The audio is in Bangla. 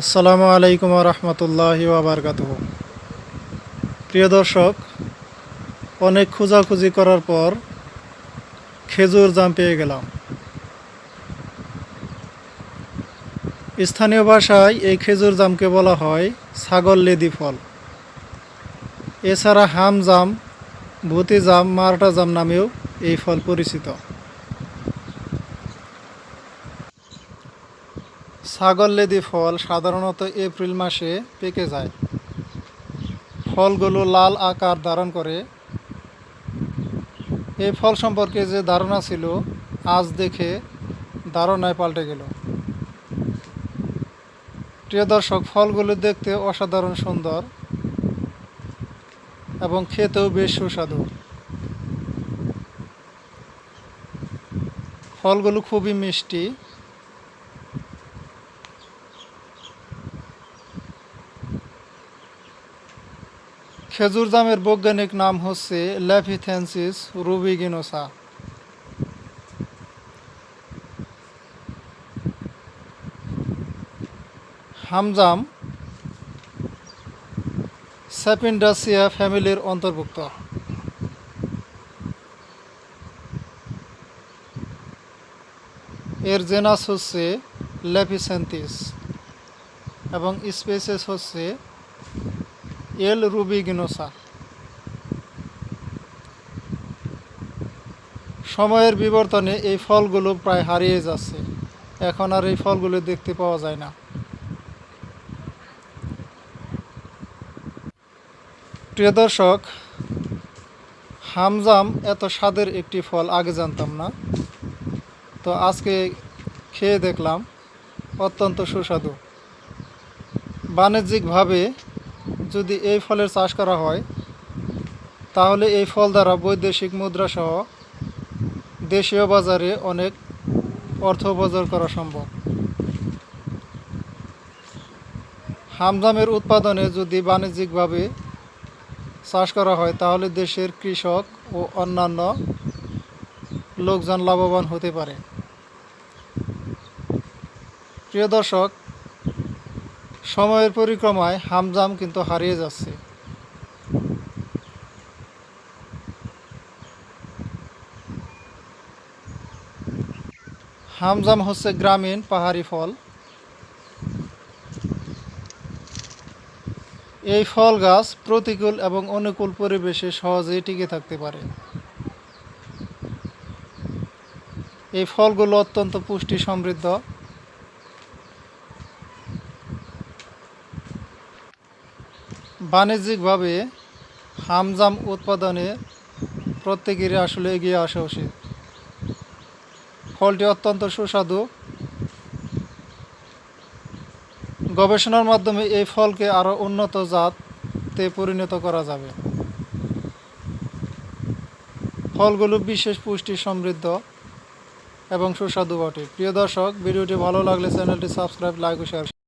আসসালামু আলাইকুম রহমতুল্লাহ আবরকাত প্রিয় দর্শক, অনেক খোঁজাখুঁজি করার পর খেজুর জাম পেয়ে গেলাম। স্থানীয় ভাষায় এই খেজুর জামকে বলা হয় ছাগল লেদি ফল। এছাড়া হাম জাম, ভূতি জাম মারটা জাম নামেও এই ফল পরিচিত। ছাগল লেদি ফল সাধারণত এপ্রিল মাসে পেকে যায়। ফলগুলো লাল আকার ধারণ করে। এই ফল সম্পর্কে যে ধারণা ছিল, আজ দেখে ধারণায় পাল্টে গেল। প্রিয় দর্শক, ফলগুলো দেখতে অসাধারণ সুন্দর এবং খেতেও বেশ সুস্বাদু। ফলগুলো খুবই মিষ্টি। খেজুর জামের বৈজ্ঞানিক নাম হচ্ছে ল্যাফিথেন্সিস রুবিগিনোসা। হামজাম স্যাপিন্ডাসিয়া ফ্যামিলির অন্তর্ভুক্ত। এর জেনাস হচ্ছে ল্যাফিসেন্থিস এবং স্পেসেস হচ্ছে এল রুবিগিনোসা। সময়ের বিবর্তনে এই ফলগুলো প্রায় হারিয়ে যাচ্ছে। এখন আর এই ফলগুলো দেখতে পাওয়া যায় না। প্রিয় দর্শক, হামজাম এত স্বাদের একটি ফল আগে জানতাম না। তো আজকে খেয়ে দেখলাম, অত্যন্ত সুস্বাদু। বাণিজ্যিকভাবে যদি এই ফলের চাষ করা হয়, তাহলে এই ফল দ্বারা বৈদেশিক মুদ্রা সহ দেশীয় বাজারে অনেক অর্থ উপার্জন করা সম্ভব। হামজামের উৎপাদনে যদি বাণিজ্যিকভাবে চাষ করা হয়, তাহলে দেশের কৃষক ও অন্যান্য লোকজন লাভবান হতে পারে। প্রিয় দর্শক সময়ের পরিক্রমায় হামজাম কিন্তু হারিয়ে যাচ্ছে। হামজাম হচ্ছে গ্রামীণ পাহাড়ি ফল। এই ফল গাছ প্রতিকূল এবং অনুকূল পরিবেশে সহজেই টিকে থাকতে পারে। এই ফলগুলো অত্যন্ত পুষ্টি সমৃদ্ধ। বাণিজ্যিকভাবে হামজাম উৎপাদনে প্রত্যেকেরই আসলে এগিয়ে আসা উচিত। ফলটি অত্যন্ত সুস্বাদু। গবেষণার মাধ্যমে এই ফলকে আরও উন্নত জাতে পরিণত করা যাবে। ফলগুলো বিশেষ পুষ্টি সমৃদ্ধ এবং সুস্বাদু বটে। প্রিয় দর্শক, ভিডিওটি ভালো লাগলে চ্যানেলটি সাবস্ক্রাইব, লাইক ও শেয়ার